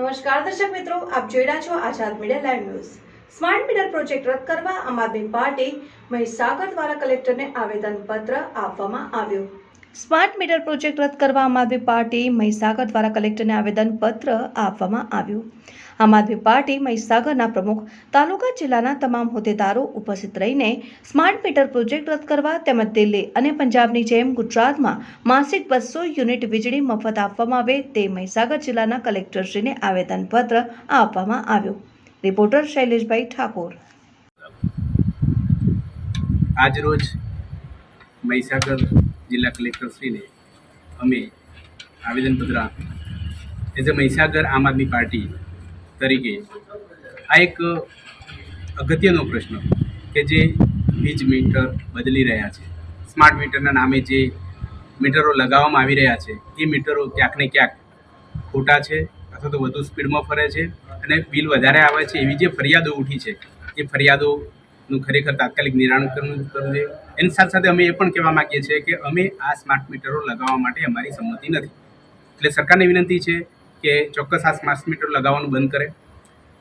નમસ્કાર, દર્શક મિત્રો, આપ જોઈ રહ્યા છો Azad media live news. Smart meter project રદ કરવા આમ આદમી પાર્ટી મહીસાગર દ્વારા કલેક્ટરને આવેદનપત્ર આપવામાં આવ્યું. સ્માર્ટ મીટર પ્રોજેક્ટ રદ કરવા આમ આદમી પાર્ટી મહીસાગર દ્વારા કલેક્ટરને આવેદનપત્ર આપવામાં આવ્યું. આમ આદમી પાર્ટી મહીસાગરના પ્રમુખ તાલુકા જિલ્લાના તમામ હોદ્દેદારો ઉપસ્થિત રહીને સ્માર્ટ મીટર પ્રોજેક્ટ રદ કરવા તેમજ દિલ્હી અને પંજાબની જેમ ગુજરાતમાં માસિક બસો યુનિટ વીજળી મફત આપવામાં આવે તે મહીસાગર જિલ્લાના કલેક્ટરશ્રીને આવેદનપત્ર આપવામાં આવ્યું. રિપોર્ટર શૈલેષભાઈ ઠાકોર. આજરોજ મહીસાગર જિલ્લા કલેક્ટરશ્રીને અમે આવેદનપત્ર આપ્યું. એઝ અ મહીસાગર આમ આદમી પાર્ટી તરીકે આ એક અગત્યનો પ્રશ્ન કે જે વીજ મીટર બદલી રહ્યા છે. સ્માર્ટ મીટરના નામે જે મીટરો લગાવવામાં આવી રહ્યા છે, એ મીટરો ક્યાંક ને ક્યાંક ખોટા છે અથવા તો વધુ સ્પીડમાં ફરે છે અને બિલ વધારે આવે છે. એવી જે ફરિયાદો ઉઠી છે, એ ફરિયાદોનું ખરેખર તાત્કાલિક નિરાકરણ કરવું જોઈએ. એની સાથે સાથે અમે એ પણ કહેવા માગીએ છીએ કે અમે આ સ્માર્ટ મીટરો લગાવવા માટે અમારી સંમતિ નથી. એટલે સરકારને વિનંતી છે કે ચોક્કસ આ સ્માર્ટ મીટર લગાવવાનું બંધ કરે.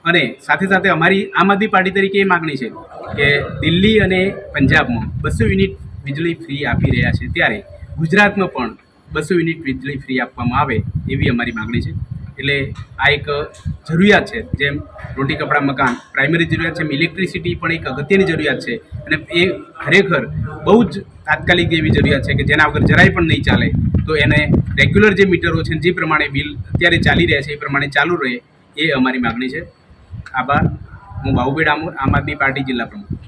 અને સાથે સાથે અમારી આમ આદમી પાર્ટી તરીકે એ માગણી છે કે દિલ્હી અને પંજાબમાં બસો યુનિટ વીજળી ફ્રી આપી રહ્યા છે ત્યારે ગુજરાતમાં પણ બસો યુનિટ વીજળી ફ્રી આપવામાં આવે એવી અમારી માગણી છે. એટલે આ એક જરૂરિયાત છે, જેમ રોટી, કપડાં, મકાન. પ્રાઇમરી જરૂરિયાત છે ઇલેક્ટ્રિસિટી પણ એક અગત્યની જરૂરિયાત છે. અને એ ખરેખર બહુ જ તાત્કાલિક એવી જરૂરિયાત છે કે જેના વગર જરાય પણ નહીં ચાલે. તો એને રેગ્યુલર જે મીટરો છે જે પ્રમાણે બિલ અત્યારે ચાલી રહ્યા છે, એ પ્રમાણે ચાલુ રહે, એ અમારી માગણી છે. આભાર. હું બાહુબેડ આમ આમ આદમી પાર્ટી જિલ્લા પ્રમુખ.